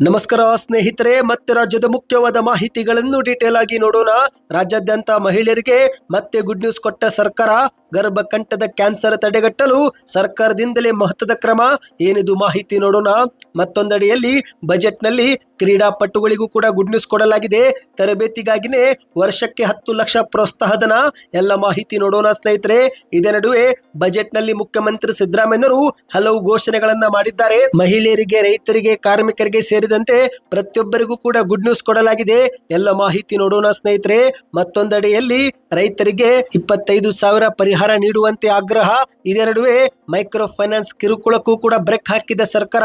ನಮಸ್ಕಾರ ಸ್ನೇಹಿತರೆ ಮತ್ತೆ ರಾಜ್ಯದ ಮುಖ್ಯವಾದ ಮಾಹಿತಿಗಳನ್ನು ಡೀಟೇಲ್ ಆಗಿ ನೋಡೋಣ. ರಾಜ್ಯಾದ್ಯಂತ ಮಹಿಳೆಯರಿಗೆ ಮತ್ತೆ ಗುಡ್ ನ್ಯೂಸ್ ಕೊಟ್ಟ ಸರ್ಕಾರ ಗರ್ಭಕಂಠದ ಕ್ಯಾನ್ಸರ್ ತಡೆಗಟ್ಟಲು ಸರ್ಕಾರದಿಂದಲೇ ಮಹತ್ವದ ಕ್ರಮ. ಏನಿದು ಮಾಹಿತಿ ನೋಡೋಣ. ಮತ್ತೊಂದೆಡೆಯಲ್ಲಿ ಬಜೆಟ್ನಲ್ಲಿ ಕ್ರೀಡಾಪಟುಗಳಿಗೂ ಕೂಡ ಗುಡ್ ನ್ಯೂಸ್ ಕೊಡಲಾಗಿದೆ. ತರಬೇತಿಗಾಗಿನೇ ವರ್ಷಕ್ಕೆ ಹತ್ತು ಲಕ್ಷ ಪ್ರೋತ್ಸಾಹಧನ. ಎಲ್ಲ ಮಾಹಿತಿ ನೋಡೋಣ ಸ್ನೇಹಿತರೆ. ಇದೇ ನಡುವೆ ಬಜೆಟ್ನಲ್ಲಿ ಮುಖ್ಯಮಂತ್ರಿ ಸಿದ್ದರಾಮಯ್ಯರು ಹಲವು ಘೋಷಣೆಗಳನ್ನ ಮಾಡಿದ್ದಾರೆ. ಮಹಿಳೆಯರಿಗೆ, ರೈತರಿಗೆ, ಕಾರ್ಮಿಕರಿಗೆ ಸೇರಿದಂತೆ ಪ್ರತಿಯೊಬ್ಬರಿಗೂ ಕೂಡ ಗುಡ್ ನ್ಯೂಸ್ ಕೊಡಲಾಗಿದೆ. ಎಲ್ಲ ಮಾಹಿತಿ ನೋಡೋಣ ಸ್ನೇಹಿತರೆ. ಮತ್ತೊಂದೆಡೆಯಲ್ಲಿ ರೈತರಿಗೆ ಇಪ್ಪತ್ತೈದು ಸಾವಿರ ಪರಿಹಾರ ನೀಡುವಂತೆ ಆಗ್ರಹ. ಇದೇ ನಡುವೆ ಮೈಕ್ರೋ ಫೈನಾನ್ಸ್ ಕಿರುಕುಳಕ್ಕೂ ಕೂಡ ಬ್ರೇಕ್ ಹಾಕಿದ ಸರ್ಕಾರ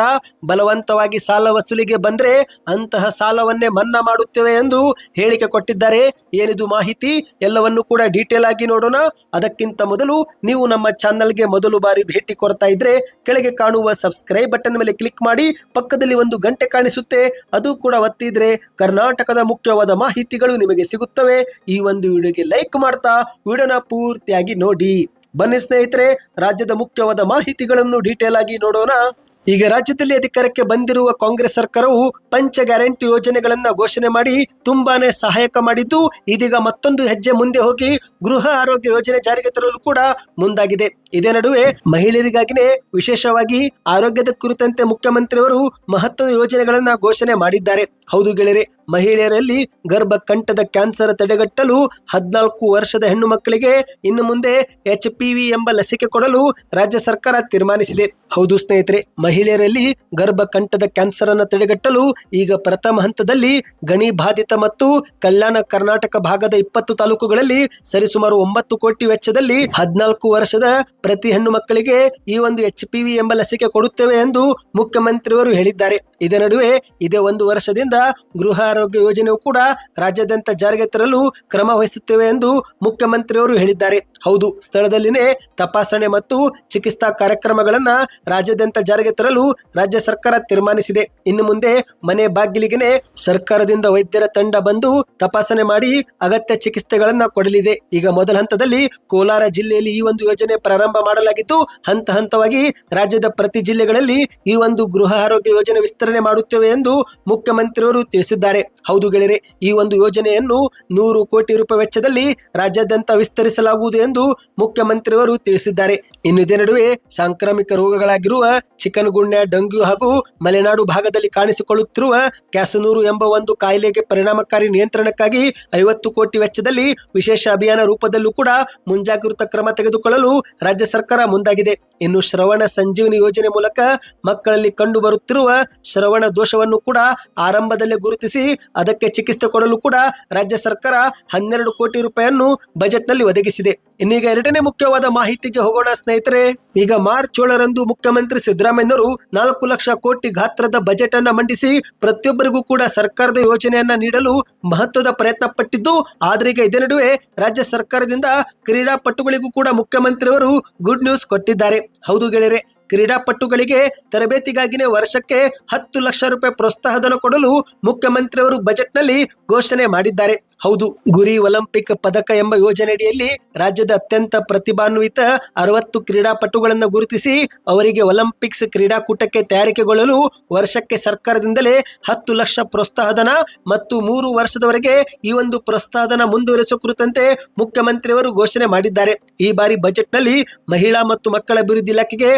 ಬಲವಂತವಾಗಿ ಸಾಲ ವಸೂಲಿಗೆ ಬಂದ್ರೆ ಅಂತಹ ಸಾಲವನ್ನೇ ಮನ್ನಾ ಮಾಡುತ್ತೇವೆ ಎಂದು ಹೇಳಿಕೆ ಕೊಟ್ಟಿದ್ದಾರೆ. ಏನಿದು ಮಾಹಿತಿ? ಎಲ್ಲವನ್ನು ಕೂಡ ಡೀಟೇಲ್ ಆಗಿ ನೋಡೋಣ. ಅದಕ್ಕಿಂತ ಮೊದಲು ನೀವು ನಮ್ಮ ಚಾನಲ್ಗೆ ಮೊದಲು ಬಾರಿ ಭೇಟಿ ಕೊಡ್ತಾ ಇದ್ರೆ ಕೆಳಗೆ ಕಾಣುವ ಸಬ್ಸ್ಕ್ರೈಬ್ ಬಟನ್ ಮೇಲೆ ಕ್ಲಿಕ್ ಮಾಡಿ, ಪಕ್ಕದಲ್ಲಿ ಒಂದು ಗಂಟೆ ಕಾಣಿಸುತ್ತೆ. ಅದು ಕೂಡ ಒತ್ತಿದ್ರೆ ಕರ್ನಾಟಕದ ಮುಖ್ಯವಾದ ಮಾಹಿತಿಗಳು ನಿಮಗೆ ಸಿಗುತ್ತವೆ. ಈ ಒಂದು ವಿಡಿಯೋಗೆ ಲೈಕ್ ಮಾಡ್ತಾ ವಿಡಿಯೋನ ಪೂರ್ತಿಯಾಗಿ ನೋಡಿ. ಬನ್ನಿ ಸ್ನೇಹಿತರೆ, ರಾಜ್ಯದ ಮುಖ್ಯವಾದ ಮಾಹಿತಿಗಳನ್ನು ಡೀಟೇಲ್ ಆಗಿ ನೋಡೋಣ. ಈಗ ರಾಜ್ಯದಲ್ಲಿ ಅಧಿಕಾರಕ್ಕೆ ಬಂದಿರುವ ಕಾಂಗ್ರೆಸ್ ಸರ್ಕಾರವು ಪಂಚ ಗ್ಯಾರಂಟಿ ಯೋಜನೆಗಳನ್ನ ಘೋಷಣೆ ಮಾಡಿ ತುಂಬಾನೇ ಸಹಾಯಕ ಮಾಡಿದ್ದು, ಇದೀಗ ಮತ್ತೊಂದು ಹೆಜ್ಜೆ ಮುಂದೆ ಹೋಗಿ ಗೃಹ ಆರೋಗ್ಯ ಯೋಜನೆ ಜಾರಿಗೆ ತರಲು ಕೂಡ ಮುಂದಾಗಿದೆ. ಇದೇ ನಡುವೆ ಮಹಿಳೆಯರಿಗಾಗಿನೇ ವಿಶೇಷವಾಗಿ ಆರೋಗ್ಯದ ಕುರಿತಂತೆ ಮುಖ್ಯಮಂತ್ರಿಯವರು ಮಹತ್ವದ ಯೋಜನೆಗಳನ್ನ ಘೋಷಣೆ ಮಾಡಿದ್ದಾರೆ. ಹೌದು ಗೆಳೆಯರೆ, ಮಹಿಳೆಯರಲ್ಲಿ ಗರ್ಭಕಂಠದ ಕ್ಯಾನ್ಸರ್ ತಡೆಗಟ್ಟಲು ಹದಿನಾಲ್ಕು ವರ್ಷದ ಹೆಣ್ಣು ಮಕ್ಕಳಿಗೆ ಇನ್ನು ಮುಂದೆ ಎಚ್ ಪಿ ವಿ ಎಂಬ ಲಸಿಕೆ ಕೊಡಲು ರಾಜ್ಯ ಸರ್ಕಾರ ತೀರ್ಮಾನಿಸಿದೆ. ಹೌದು ಸ್ನೇಹಿತರೆ, ಮಹಿಳೆಯರಲ್ಲಿ ಗರ್ಭಕಂಠದ ಕ್ಯಾನ್ಸರ್ ಅನ್ನು ತಡೆಗಟ್ಟಲು ಈಗ ಪ್ರಥಮ ಹಂತದಲ್ಲಿ ಗಣಿ ಬಾಧಿತ ಮತ್ತು ಕಲ್ಯಾಣ ಕರ್ನಾಟಕ ಭಾಗದ ಇಪ್ಪತ್ತು ತಾಲೂಕುಗಳಲ್ಲಿ ಸರಿಸುಮಾರು ಒಂಬತ್ತು ಕೋಟಿ ವೆಚ್ಚದಲ್ಲಿ ಹದಿನಾಲ್ಕು ವರ್ಷದ ಪ್ರತಿ ಹೆಣ್ಣು ಮಕ್ಕಳಿಗೆ ಈ ಒಂದು ಎಚ್ ಪಿ ವಿ ಎಂಬ ಲಸಿಕೆ ಕೊಡುತ್ತೇವೆ ಎಂದು ಮುಖ್ಯಮಂತ್ರಿಯವರು ಹೇಳಿದ್ದಾರೆ. ಇದೇ ನಡುವೆ ಇದೇ ಒಂದು ವರ್ಷದಿಂದ ಗೃಹ ಆರೋಗ್ಯ ಯೋಜನೆಯು ಕೂಡ ರಾಜ್ಯಾದ್ಯಂತ ಜಾರಿಗೆ ತರಲು ಕ್ರಮ ವಹಿಸುತ್ತೇವೆ ಎಂದು ಮುಖ್ಯಮಂತ್ರಿಯವರು ಹೇಳಿದ್ದಾರೆ. ಹೌದು ಸ್ಥಳದಲ್ಲಿನೇ ತಪಾಸಣೆ ಮತ್ತು ಚಿಕಿತ್ಸಾ ಕಾರ್ಯಕ್ರಮಗಳನ್ನ ರಾಜ್ಯಾದ್ಯಂತ ಜಾರಿಗೆ ತರಲು ರಾಜ್ಯ ಸರ್ಕಾರ ತೀರ್ಮಾನಿಸಿದೆ. ಇನ್ನು ಮುಂದೆ ಮನೆ ಬಾಗಿಲಿಗೆನೆ ಸರ್ಕಾರದಿಂದ ವೈದ್ಯರ ತಂಡ ಬಂದು ತಪಾಸಣೆ ಮಾಡಿ ಅಗತ್ಯ ಚಿಕಿತ್ಸೆಗಳನ್ನ ಕೊಡಲಿದೆ. ಈಗ ಮೊದಲ ಹಂತದಲ್ಲಿ ಕೋಲಾರ ಜಿಲ್ಲೆಯಲ್ಲಿ ಈ ಒಂದು ಯೋಜನೆ ಪ್ರಾರಂಭ ಮಾಡಲಾಗಿದ್ದು, ಹಂತ ಹಂತವಾಗಿ ರಾಜ್ಯದ ಪ್ರತಿ ಜಿಲ್ಲೆಗಳಲ್ಲಿ ಈ ಒಂದು ಗೃಹ ಆರೋಗ್ಯ ಯೋಜನೆ ವಿಸ್ತರಣೆ ಮಾಡುತ್ತೇವೆ ಎಂದು ಮುಖ್ಯಮಂತ್ರಿಯವರು ತಿಳಿಸಿದ್ದಾರೆ. ಹೌದು ಗೆಳೆಯರೆ, ಈ ಒಂದು ಯೋಜನೆಯನ್ನು ನೂರು ಕೋಟಿ ರೂಪಾಯಿ ವೆಚ್ಚದಲ್ಲಿ ರಾಜ್ಯಾದ್ಯಂತ ವಿಸ್ತರಿಸಲಾಗುವುದು ಎಂದು ಮುಖ್ಯಮಂತ್ರಿಯವರು ತಿಳಿಸಿದ್ದಾರೆ. ಇನ್ನು ಇದೇ ನಡುವೆ ಸಾಂಕ್ರಾಮಿಕ ರೋಗಗಳಾಗಿರುವ ಚಿಕನ್ ಗುಣ್ಯ ಡಂಗ್ಯೂ ಹಾಗೂ ಮಲೆನಾಡು ಭಾಗದಲ್ಲಿ ಕಾಣಿಸಿಕೊಳ್ಳುತ್ತಿರುವ ಕ್ಯಾಸನೂರು ಎಂಬ ಒಂದು ಕಾಯಿಲೆಗೆ ಪರಿಣಾಮಕಾರಿ ನಿಯಂತ್ರಣಕ್ಕಾಗಿ ಐವತ್ತು ಕೋಟಿ ವೆಚ್ಚದಲ್ಲಿ ವಿಶೇಷ ಅಭಿಯಾನ ರೂಪದಲ್ಲೂ ಕೂಡ ಮುಂಜಾಗೃತ ಕ್ರಮ ತೆಗೆದುಕೊಳ್ಳಲು ರಾಜ್ಯ ಸರ್ಕಾರ ಮುಂದಾಗಿದೆ. ಇನ್ನು ಶ್ರವಣ ಸಂಜೀವನಿ ಯೋಜನೆ ಮೂಲಕ ಮಕ್ಕಳಲ್ಲಿ ಕಂಡು ಬರುತ್ತಿರುವ ಶ್ರವಣ ದೋಷವನ್ನು ಕೂಡ ಆರಂಭದಲ್ಲೇ ಗುರುತಿಸಿ ಅದಕ್ಕೆ ಚಿಕಿತ್ಸೆ ಕೊಡಲು ಕೂಡ ರಾಜ್ಯ ಸರ್ಕಾರ ಹನ್ನೆರಡು ಕೋಟಿ ರೂಪಾಯಿಯನ್ನು ಬಜೆಟ್ನಲ್ಲಿ ಒದಗಿಸಿದೆ. ಇನ್ನೀಗ ಎರಡನೇ ಮುಖ್ಯವಾದ ಮಾಹಿತಿಗೆ ಹೋಗೋಣ ಸ್ನೇಹಿತರೆ, ಈಗ ಮಾರ್ಚ್ ಏಳರಂದು ಮುಖ್ಯಮಂತ್ರಿ ಸಿದ್ದರಾಮಯ್ಯನವರು ನಾಲ್ಕು ಲಕ್ಷ ಕೋಟಿ ಗಾತ್ರದ ಬಜೆಟ್ ಅನ್ನ ಮಂಡಿಸಿ ಪ್ರತಿಯೊಬ್ಬರಿಗೂ ಕೂಡ ಸರ್ಕಾರದ ಯೋಜನೆಯನ್ನ ನೀಡಲು ಮಹತ್ವದ ಪ್ರಯತ್ನ ಪಟ್ಟಿದ್ದು, ಆದ್ರೆ ಈಗ ಇದೇ ನಡುವೆ ರಾಜ್ಯ ಸರ್ಕಾರದಿಂದ ಕ್ರೀಡಾಪಟುಗಳಿಗೂ ಕೂಡ ಮುಖ್ಯಮಂತ್ರಿಯವರು ಗುಡ್ ನ್ಯೂಸ್ ಕೊಟ್ಟಿದ್ದಾರೆ. ಹೌದು ಗೆಳೆಯರೆ ಕ್ರೀಡಾಪಟುಗಳಿಗೆ ತರಬೇತಿಗಾಗಿನೇ ವರ್ಷಕ್ಕೆ ಹತ್ತು ಲಕ್ಷ ರೂಪಾಯಿ ಪ್ರೋತ್ಸಾಹಧನ ಕೊಡಲು ಮುಖ್ಯಮಂತ್ರಿಯವರು ಬಜೆಟ್ನಲ್ಲಿ ಘೋಷಣೆ ಮಾಡಿದ್ದಾರೆ. ಹೌದು, ಗುರಿ ಒಲಿಂಪಿಕ್ ಪದಕ ಎಂಬ ಯೋಜನೆಯಡಿಯಲ್ಲಿ ರಾಜ್ಯದ ಅತ್ಯಂತ ಪ್ರತಿಭಾನ್ವಿತ ಅರವತ್ತು ಕ್ರೀಡಾಪಟುಗಳನ್ನು ಗುರುತಿಸಿ ಅವರಿಗೆ ಒಲಿಂಪಿಕ್ಸ್ ಕ್ರೀಡಾಕೂಟಕ್ಕೆ ತಯಾರಿಕೆಗೊಳ್ಳಲು ವರ್ಷಕ್ಕೆ ಸರ್ಕಾರದಿಂದಲೇ ಹತ್ತು ಲಕ್ಷ ಪ್ರೋತ್ಸಾಹಧನ ಮತ್ತು ಮೂರು ವರ್ಷದವರೆಗೆ ಈ ಒಂದು ಪ್ರೋತ್ಸಾಹಧನ ಮುಂದುವರಿಸುವ ಕುರಿತಂತೆ ಮುಖ್ಯಮಂತ್ರಿಯವರು ಘೋಷಣೆ ಮಾಡಿದ್ದಾರೆ. ಈ ಬಾರಿ ಬಜೆಟ್ನಲ್ಲಿ ಮಹಿಳಾ ಮತ್ತು ಮಕ್ಕಳ ಅಭಿವೃದ್ಧಿ ಇಲಾಖೆಗೆ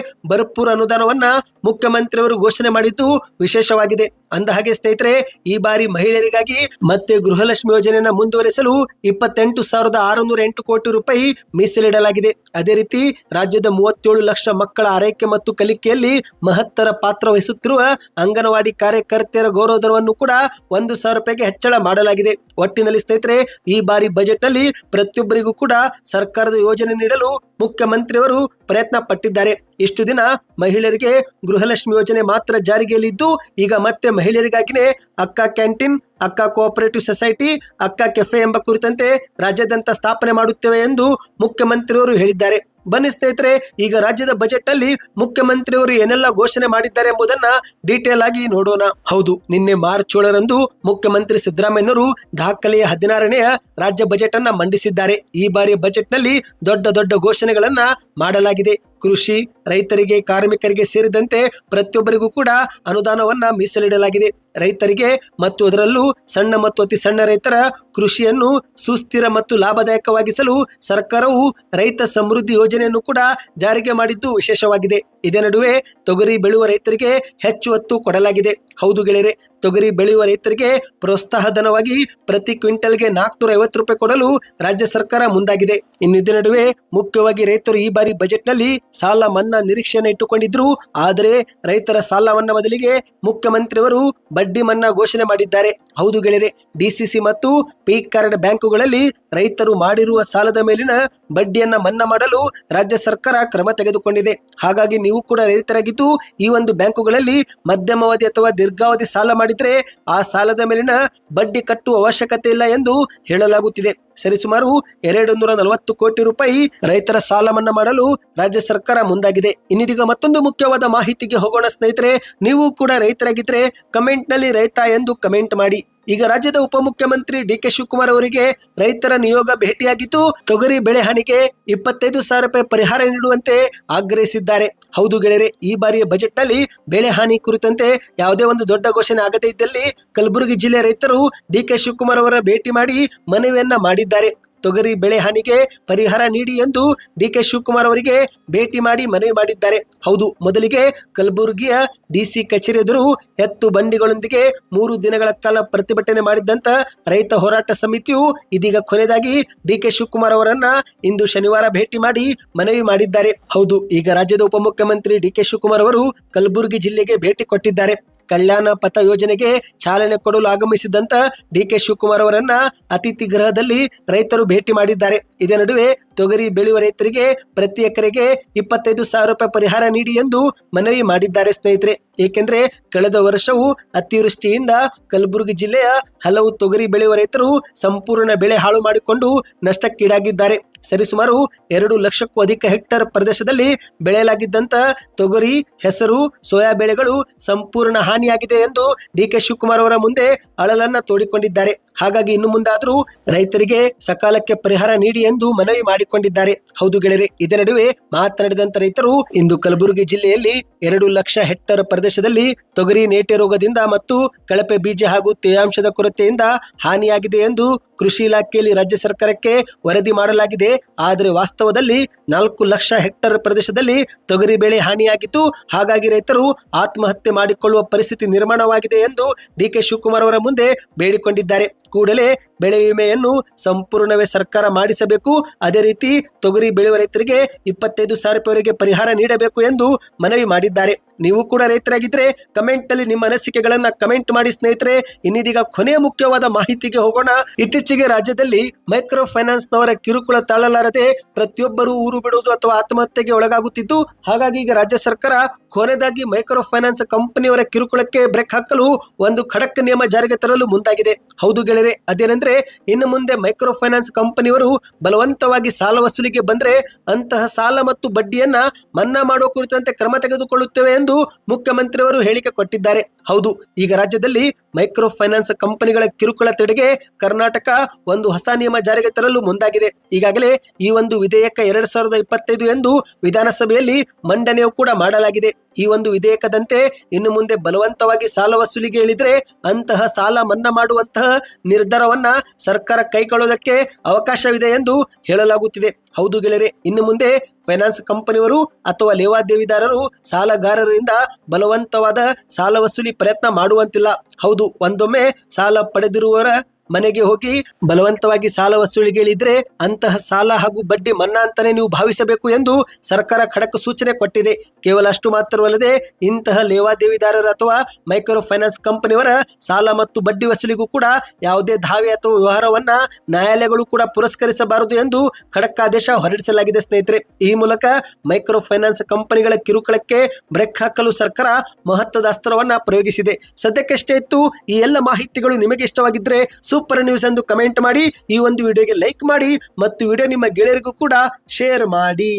ಭರಪೂರ ಅನುದಾನವನ್ನ ಮುಖ್ಯಮಂತ್ರಿಯವರು ಘೋಷಣೆ ಮಾಡಿದ್ದು ವಿಶೇಷವಾಗಿದೆ. ಅಂದ ಹಾಗೆ ಸ್ನೇಹಿತರೆ, ಈ ಬಾರಿ ಮಹಿಳೆಯರಿಗಾಗಿ ಮತ್ತೆ ಗೃಹಲಕ್ಷ್ಮಿ ಯೋಜನೆಯನ್ನ ಮುಂದುವರೆಸಲು ಇಪ್ಪತ್ತೆಂಟು ಸಾವಿರದ ಆರುನೂರ ಎಂಟು ಕೋಟಿ ರೂಪಾಯಿ ಮೀಸಲಿಡಲಾಗಿದೆ. ಅದೇ ರೀತಿ, ರಾಜ್ಯದ ಮೂವತ್ತೇಳು ಲಕ್ಷ ಮಕ್ಕಳ ಆರೈಕೆ ಮತ್ತು ಕಲಿಕೆಯಲ್ಲಿ ಮಹತ್ತರ ಪಾತ್ರ ವಹಿಸುತ್ತಿರುವ ಅಂಗನವಾಡಿ ಕಾರ್ಯಕರ್ತೆಯರ ಗೌರವಧನವನ್ನು ಕೂಡ ಒಂದು ಸಾವಿರ ರೂಪಾಯಿಗೆ ಹೆಚ್ಚಳ ಮಾಡಲಾಗಿದೆ. ಒಟ್ಟಿನಲ್ಲಿ ಸ್ನೇಹಿತರೆ, ಈ ಬಾರಿ ಬಜೆಟ್ನಲ್ಲಿ ಪ್ರತಿಯೊಬ್ಬರಿಗೂ ಕೂಡ ಸರ್ಕಾರದ ಯೋಜನೆ ನೀಡಲು ಮುಖ್ಯಮಂತ್ರಿಯವರು ಪ್ರಯತ್ನ ಪಟ್ಟಿದ್ದಾರೆ. ಇಷ್ಟು ದಿನ ಮಹಿಳೆಯರಿಗೆ ಗೃಹಲಕ್ಷ್ಮಿ ಯೋಜನೆ ಮಾತ್ರ ಜಾರಿಗೆಯಲ್ಲಿದ್ದು, ಈಗ ಮತ್ತೆ ಮಹಿಳೆಯರಿಗಾಗಿನೇ ಅಕ್ಕ ಕ್ಯಾಂಟೀನ್, ಅಕ್ಕ ಕೋಆಪರೇಟಿವ್ ಸೊಸೈಟಿ, ಅಕ್ಕ ಕೆಫೆ ಎಂಬ ಕುರಿತಂತೆ ರಾಜ್ಯಾದ್ಯಂತ ಸ್ಥಾಪನೆ ಮಾಡುತ್ತೇವೆ ಎಂದು ಮುಖ್ಯಮಂತ್ರಿಯವರು ಹೇಳಿದ್ದಾರೆ. ಬನ್ನಿ ಸ್ನೇಹಿತರೆ, ಈಗ ರಾಜ್ಯದ ಬಜೆಟ್ ಅಲ್ಲಿ ಮುಖ್ಯಮಂತ್ರಿಯವರು ಏನೆಲ್ಲ ಘೋಷಣೆ ಮಾಡಿದ್ದಾರೆ ಎಂಬುದನ್ನ ಡೀಟೇಲ್ ಆಗಿ ನೋಡೋಣ. ಹೌದು, ನಿನ್ನೆ ಮಾರ್ಚ್ ಏಳರಂದು ಮುಖ್ಯಮಂತ್ರಿ ಸಿದ್ದರಾಮಯ್ಯನವರು ದಾಖಲೆಯ ಹದಿನಾರನೆಯ ರಾಜ್ಯ ಬಜೆಟ್ ಅನ್ನ ಮಂಡಿಸಿದ್ದಾರೆ. ಈ ಬಾರಿಯ ಬಜೆಟ್ನಲ್ಲಿ ದೊಡ್ಡ ದೊಡ್ಡ ಘೋಷಣೆಗಳನ್ನ ಮಾಡಲಾಗಿದೆ. ಕೃಷಿ, ರೈತರಿಗೆ, ಕಾರ್ಮಿಕರಿಗೆ ಸೇರಿದಂತೆ ಪ್ರತಿಯೊಬ್ಬರಿಗೂ ಕೂಡ ಅನುದಾನವನ್ನ ಮೀಸಲಿಡಲಾಗಿದೆ. ರೈತರಿಗೆ ಮತ್ತು ಅದರಲ್ಲೂ ಸಣ್ಣ ಮತ್ತು ಅತಿ ಸಣ್ಣ ರೈತರ ಕೃಷಿಯನ್ನು ಸುಸ್ಥಿರ ಮತ್ತು ಲಾಭದಾಯಕವಾಗಿಸಲು ಸರ್ಕಾರವು ರೈತ ಸಮೃದ್ಧಿ ಯೋಜನೆಯನ್ನು ಕೂಡ ಜಾರಿಗೆ ಮಾಡಿದ್ದು ವಿಶೇಷವಾಗಿದೆ. ಇದೇ ನಡುವೆ ತೊಗರಿ ಬೆಳೆಯುವ ರೈತರಿಗೆ ಹೆಚ್ಚು ಒತ್ತು ಕೊಡಲಾಗಿದೆ. ಹೌದು ಗೆಳೆಯರೆ, ತೊಗರಿ ಬೆಳೆಯುವ ರೈತರಿಗೆ ಪ್ರೋತ್ಸಾಹ ಧನವಾಗಿ ಪ್ರತಿ ಕ್ವಿಂಟಲ್ಗೆ ನಾಲ್ಕುನೂರ ಐವತ್ತು ರೂಪಾಯಿ ಕೊಡಲು ರಾಜ್ಯ ಸರ್ಕಾರ ಮುಂದಾಗಿದೆ. ಇನ್ನು ಇದೇ ನಡುವೆ ಮುಖ್ಯವಾಗಿ ರೈತರು ಈ ಬಾರಿ ಬಜೆಟ್ನಲ್ಲಿ ಸಾಲ ಮನ್ನಾ ನಿರೀಕ್ಷೆಯನ್ನು ಇಟ್ಟುಕೊಂಡಿದ್ರು. ಆದರೆ ರೈತರ ಸಾಲ ಮನ್ನಾ ಬದಲಿಗೆ ಮುಖ್ಯಮಂತ್ರಿಯವರು ಬಡ್ಡಿ ಮನ್ನಾ ಘೋಷಣೆ ಮಾಡಿದ್ದಾರೆ. ಹೌದು ಗೆಳೆಯರೆ, ಡಿಸಿಸಿ ಮತ್ತು ಪೀಕ್ ಕಾರ್ಡ್ ಬ್ಯಾಂಕುಗಳಲ್ಲಿ ರೈತರು ಮಾಡಿರುವ ಸಾಲದ ಮೇಲಿನ ಬಡ್ಡಿಯನ್ನ ಮನ್ನಾ ಮಾಡಲು ರಾಜ್ಯ ಸರ್ಕಾರ ಕ್ರಮ ತೆಗೆದುಕೊಂಡಿದೆ. ಹಾಗಾಗಿ ನೀವು ಕೂಡ ರೈತರಾಗಿದ್ದು, ಈ ಒಂದು ಬ್ಯಾಂಕುಗಳಲ್ಲಿ ಮಧ್ಯಮಾವಧಿ ಅಥವಾ ದೀರ್ಘಾವಧಿ ಸಾಲ ಮಾಡಿದರೆ ಆ ಸಾಲದ ಮೇಲಿನ ಬಡ್ಡಿ ಕಟ್ಟುವ ಅವಶ್ಯಕತೆ ಇಲ್ಲ ಎಂದು ಹೇಳಲಾಗುತ್ತಿದೆ. ಸರಿಸುಮಾರು ಎರಡು ನೂರ ನಲವತ್ತು ಕೋಟಿ ರೂಪಾಯಿ ರೈತರ ಸಾಲ ಮನ್ನಾ ಮಾಡಲು ರಾಜ್ಯ ಸರ್ಕಾರ ಮುಂದಾಗಿದೆ. ಇನ್ನಿದೀಗ ಮತ್ತೊಂದು ಮುಖ್ಯವಾದ ಮಾಹಿತಿಗೆ ಹೋಗೋಣ ಸ್ನೇಹಿತರೆ, ನೀವು ಕೂಡ ರೈತರಾಗಿದ್ರೆ ಕಮೆಂಟ್ನಲ್ಲಿ ರೈತ ಎಂದು ಕಮೆಂಟ್ ಮಾಡಿ. ಈಗ ರಾಜ್ಯದ ಉಪಮುಖ್ಯಮಂತ್ರಿ ಡಿ ಕೆ ಶಿವಕುಮಾರ್ ಅವರಿಗೆ ರೈತರ ನಿಯೋಗ ಭೇಟಿಯಾಗಿದ್ದು, ತೊಗರಿ ಬೆಳೆ ಹಾನಿಗೆ ಇಪ್ಪತ್ತೈದು ಸಾವಿರ ರೂಪಾಯಿ ಪರಿಹಾರ ನೀಡುವಂತೆ ಆಗ್ರಹಿಸಿದ್ದಾರೆ. ಹೌದು ಗೆಳೆಯರೆ, ಈ ಬಾರಿಯ ಬಜೆಟ್ನಲ್ಲಿ ಬೆಳೆ ಹಾನಿ ಕುರಿತಂತೆ ಯಾವುದೇ ಒಂದು ದೊಡ್ಡ ಘೋಷಣೆ ಆಗದೇ ಇದ್ದಲ್ಲಿ ಕಲಬುರಗಿ ಜಿಲ್ಲೆಯ ರೈತರು ಡಿ ಕೆ ಶಿವಕುಮಾರ್ ಅವರ ಭೇಟಿ ಮಾಡಿ ಮನವಿಯನ್ನ ಮಾಡಿದ್ದಾರೆ. ತೊಗರಿ ಬೆಳೆ ಹಾನಿಗೆ ಪರಿಹಾರ ನೀಡಿ ಎಂದು ಡಿಕೆ ಶಿವಕುಮಾರ್ ಅವರಿಗೆ ಭೇಟಿ ಮಾಡಿ ಮನವಿ ಮಾಡಿದ್ದಾರೆ. ಹೌದು, ಮೊದಲಿಗೆ ಕಲಬುರಗಿಯ ಡಿಸಿ ಕಚೇರಿ ಎದುರು ಎತ್ತು ಬಂಡಿಗಳೊಂದಿಗೆ ಮೂರು ದಿನಗಳ ಕಾಲ ಪ್ರತಿಭಟನೆ ಮಾಡಿದ್ದಂತ ರೈತ ಹೋರಾಟ ಸಮಿತಿಯು ಇದೀಗ ಕೊನೆಯದಾಗಿ ಡಿಕೆ ಶಿವಕುಮಾರ್ ಅವರನ್ನ ಇಂದು ಶನಿವಾರ ಭೇಟಿ ಮಾಡಿ ಮನವಿ ಮಾಡಿದ್ದಾರೆ. ಹೌದು, ಈಗ ರಾಜ್ಯದ ಉಪಮುಖ್ಯಮಂತ್ರಿ ಡಿಕೆ ಶಿವಕುಮಾರ್ ಅವರು ಕಲಬುರಗಿ ಜಿಲ್ಲೆಗೆ ಭೇಟಿ ಕೊಟ್ಟಿದ್ದಾರೆ. ಕಲ್ಯಾಣ ಪಥ ಯೋಜನೆಗೆ ಚಾಲನೆ ಕೊಡಲು ಆಗಮಿಸಿದಂತ ಡಿ ಕೆ ಶಿವಕುಮಾರ್ ಅವರನ್ನ ಅತಿಥಿ ಗೃಹದಲ್ಲಿ ರೈತರು ಭೇಟಿ ಮಾಡಿದ್ದಾರೆ. ಇದೇ ನಡುವೆ ತೊಗರಿ ಬೆಳೆಯುವ ರೈತರಿಗೆ ಪ್ರತಿ ಎಕರೆಗೆ ಇಪ್ಪತ್ತೈದು ಸಾವಿರ ರೂಪಾಯಿ ಪರಿಹಾರ ನೀಡಿ ಎಂದು ಮನವಿ ಮಾಡಿದ್ದಾರೆ ಸ್ನೇಹಿತರೆ. ಏಕೆಂದ್ರೆ ಕಳೆದ ವರ್ಷವೂ ಅತಿವೃಷ್ಟಿಯಿಂದ ಕಲಬುರಗಿ ಜಿಲ್ಲೆಯ ಹಲವು ತೊಗರಿ ಬೆಳೆಯುವ ರೈತರು ಸಂಪೂರ್ಣ ಬೆಳೆ ಹಾಳು ಮಾಡಿಕೊಂಡು ನಷ್ಟಕ್ಕೀಡಾಗಿದ್ದಾರೆ. ಸರಿಸುಮಾರು ಎರಡು ಲಕ್ಷಕ್ಕೂ ಅಧಿಕ ಹೆಕ್ಟರ್ ಪ್ರದೇಶದಲ್ಲಿ ಬೆಳೆಯಲಾಗಿದ್ದಂತ ತೊಗರಿ, ಹೆಸರು, ಸೋಯಾ ಬೆಳೆಗಳು ಸಂಪೂರ್ಣ ಹಾನಿಯಾಗಿದೆ ಎಂದು ಡಿ ಕೆ ಶಿವಕುಮಾರ್ ಅವರ ಮುಂದೆ ಅಳಲನ್ನ ತೋಡಿಕೊಂಡಿದ್ದಾರೆ. ಹಾಗಾಗಿ ಇನ್ನು ಮುಂದಾದರೂ ರೈತರಿಗೆ ಸಕಾಲಕ್ಕೆ ಪರಿಹಾರ ನೀಡಿ ಎಂದು ಮನವಿ ಮಾಡಿಕೊಂಡಿದ್ದಾರೆ. ಹೌದು ಗೆಳೆಯರೆ, ಇದೇ ನಡುವೆ ಮಾತನಾಡಿದಂತ ರೈತರು ಇಂದು ಕಲಬುರಗಿ ಜಿಲ್ಲೆಯಲ್ಲಿ ಎರಡು ಲಕ್ಷ ಹೆಕ್ಟರ್ ಪ್ರದೇಶದಲ್ಲಿ ತೊಗರಿ ನೇಟೆ ರೋಗದಿಂದ ಮತ್ತು ಕಳಪೆ ಬೀಜ ಹಾಗೂ ತೇವಾಂಶದ ಕೊರತೆಯಿಂದ ಹಾನಿಯಾಗಿದೆ ಎಂದು ಕೃಷಿ ಇಲಾಖೆಯಲ್ಲಿ ರಾಜ್ಯ ಸರ್ಕಾರಕ್ಕೆ ವರದಿ ಮಾಡಲಾಗಿದೆ. ಆದರೆ ವಾಸ್ತವದಲ್ಲಿ ನಾಲ್ಕು ಲಕ್ಷ ಹೆಕ್ಟರ್ ಪ್ರದೇಶದಲ್ಲಿ ತೊಗರಿ ಬೆಳೆ ಹಾನಿಯಾಗಿತ್ತು. ಹಾಗಾಗಿ ರೈತರು ಆತ್ಮಹತ್ಯೆ ಮಾಡಿಕೊಳ್ಳುವ ಪರಿಸ್ಥಿತಿ ನಿರ್ಮಾಣವಾಗಿದೆ ಎಂದು ಡಿಕೆ ಶಿವಕುಮಾರ್ ಅವರ ಮುಂದೆ ಬೇಡಿಕೊಂಡಿದ್ದಾರೆ. ಕೂಡಲೇ ಬೆಳೆ ವಿಮೆಯನ್ನು ಸಂಪೂರ್ಣವೇ ಸರ್ಕಾರ ಮಾಡಿಸಬೇಕು. ಅದೇ ರೀತಿ ತೊಗರಿ ಬೆಳೆಯುವ ರೈತರಿಗೆ ಇಪ್ಪತ್ತೈದು ಸಾವಿರ ರೂಪಾಯಿವರೆಗೆ ಪರಿಹಾರ ನೀಡಬೇಕು ಎಂದು ಮನವಿ ಮಾಡಿದ್ದಾರೆ. ನೀವು ಕೂಡ ರೈತರಾಗಿದ್ರೆ ಕಮೆಂಟ್ನಲ್ಲಿ ನಿಮ್ಮ ಅನಿಸಿಕೆಗಳನ್ನ ಕಮೆಂಟ್ ಮಾಡಿ ಸ್ನೇಹಿತರೆ. ಇನ್ನಿದೀಗ ಕೊನೆಯ ಮುಖ್ಯವಾದ ಮಾಹಿತಿಗೆ ಹೋಗೋಣ. ಇತ್ತೀಚೆಗೆ ರಾಜ್ಯದಲ್ಲಿ ಮೈಕ್ರೋ ಫೈನಾನ್ಸ್ ನವರ ಕಿರುಕುಳ ತಾಳಲಾರದೆ ಪ್ರತಿಯೊಬ್ಬರು ಊರು ಬಿಡುವುದು ಅಥವಾ ಆತ್ಮಹತ್ಯೆಗೆ ಒಳಗಾಗುತ್ತಿದ್ದು, ಹಾಗಾಗಿ ಈಗ ರಾಜ್ಯ ಸರ್ಕಾರ ಕೊನೆಯದಾಗಿ ಮೈಕ್ರೋ ಫೈನಾನ್ಸ್ ಕಂಪನಿಯವರ ಕಿರುಕುಳಕ್ಕೆ ಬ್ರೇಕ್ ಹಾಕಲು ಒಂದು ಖಡಕ್ ನಿಯಮ ಜಾರಿಗೆ ತರಲು ಮುಂದಾಗಿದೆ. ಹೌದು ಗೆಳೆಯರೆ, ಅದೇನೆಂದ್ರೆ ಇನ್ನು ಮುಂದೆ ಮೈಕ್ರೋ ಫೈನಾನ್ಸ್ ಕಂಪನಿಯವರು ಬಲವಂತವಾಗಿ ಸಾಲ ವಸೂಲಿಗೆ ಬಂದ್ರೆ ಅಂತಹ ಸಾಲ ಮತ್ತು ಬಡ್ಡಿಯನ್ನ ಮನ್ನಾ ಮಾಡುವ ಕುರಿತಂತೆ ಕ್ರಮ ತೆಗೆದುಕೊಳ್ಳುತ್ತೇವೆ ಎಂದು ಮುಖ್ಯಮಂತ್ರಿಯವರು ಹೇಳಿಕೆ ಕೊಟ್ಟಿದ್ದಾರೆ. ಹೌದು, ಈಗ ರಾಜ್ಯದಲ್ಲಿ ಮೈಕ್ರೋ ಫೈನಾನ್ಸ್ ಕಂಪನಿಗಳ ಕಿರುಕುಳ ತಡೆಗೆ ಕರ್ನಾಟಕ ಒಂದು ಹೊಸ ನಿಯಮ ಜಾರಿಗೆ ತರಲು ಮುಂದಾಗಿದೆ. ಈಗಾಗಲೇ ಈ ಒಂದು ವಿಧೇಯಕ ಎರಡ್ ಸಾವಿರದ ಇಪ್ಪತ್ತೈದು ಎಂದು ವಿಧಾನಸಭೆಯಲ್ಲಿ ಮಂಡನೆಯೂ ಕೂಡ ಮಾಡಲಾಗಿದೆ. ಈ ಒಂದು ವಿಧೇಯಕದಂತೆ ಇನ್ನು ಮುಂದೆ ಬಲವಂತವಾಗಿ ಸಾಲ ವಸೂಲಿಗೆ ಇಳಿದ್ರೆ ಅಂತಹ ಸಾಲ ಮನ್ನಾ ಮಾಡುವಂತಹ ನಿರ್ಧಾರವನ್ನ ಸರ್ಕಾರ ಕೈಗೊಳ್ಳುವುದಕ್ಕೆ ಅವಕಾಶವಿದೆ ಎಂದು ಹೇಳಲಾಗುತ್ತಿದೆ. ಹೌದು ಗೆಳೆಯರೆ, ಇನ್ನು ಮುಂದೆ ಫೈನಾನ್ಸ್ ಕಂಪನಿಯವರು ಅಥವಾ ಲೇವಾದೇವಿದಾರರು ಸಾಲಗಾರರಿಂದ ಬಲವಂತವಾದ ಸಾಲ ವಸೂಲಿ ಪ್ರಯತ್ನ ಮಾಡುವಂತಿಲ್ಲ. ಹೌದು, ಒಂದೊಮ್ಮೆ ಸಾಲ ಪಡೆದಿರುವವರ ಮನೆಗೆ ಹೋಗಿ ಬಲವಂತವಾಗಿ ಸಾಲ ವಸೂಲಿಗೆ ಇಳಿದ್ರೆ ಅಂತಹ ಸಾಲ ಹಾಗೂ ಬಡ್ಡಿ ಮನ್ನಾ ಅಂತಾನೆ ನೀವು ಭಾವಿಸಬೇಕು ಎಂದು ಸರ್ಕಾರ ಖಡಕ್ ಸೂಚನೆ ಕೊಟ್ಟಿದೆ. ಕೇವಲ ಅಷ್ಟು ಮಾತ್ರವಲ್ಲದೆ ಇಂತಹ ಲೇವಾದೇವಿದಾರರು ಅಥವಾ ಮೈಕ್ರೋ ಫೈನಾನ್ಸ್ ಕಂಪನಿಯವರ ಸಾಲ ಮತ್ತು ಬಡ್ಡಿ ವಸೂಲಿಗೂ ಕೂಡ ಯಾವುದೇ ದಾವೆ ಅಥವಾ ವ್ಯವಹಾರವನ್ನ ನ್ಯಾಯಾಲಯಗಳು ಕೂಡ ಪುರಸ್ಕರಿಸಬಾರದು ಎಂದು ಖಡಕ್ ಆದೇಶ ಹೊರಡಿಸಲಾಗಿದೆ ಸ್ನೇಹಿತರೆ. ಈ ಮೂಲಕ ಮೈಕ್ರೋ ಫೈನಾನ್ಸ್ ಕಂಪನಿಗಳ ಕಿರುಕುಳಕ್ಕೆ ಬ್ರೇಕ್ ಹಾಕಲು ಸರ್ಕಾರ ಮಹತ್ವದ ಅಸ್ತ್ರವನ್ನ ಪ್ರಯೋಗಿಸಿದೆ. ಸದ್ಯಕ್ಕಷ್ಟೇ ಇತ್ತು. ಈ ಎಲ್ಲ ಮಾಹಿತಿಗಳು ನಿಮಗೆ ಇಷ್ಟವಾಗಿದ್ರೆ ಸೂಪರ್ ನ್ಯೂಸ್ ಎಂದು ಕಮೆಂಟ್ ಮಾಡಿ ಈ ಒಂದು ವಿಡಿಯೋಗೆ ಲೈಕ್ ಮಾಡಿ ಮತ್ತು ವಿಡಿಯೋ ನಿಮ್ಮ ಗೆಳೆಯರಿಗೂ ಕೂಡ ಶೇರ್ ಮಾಡಿ.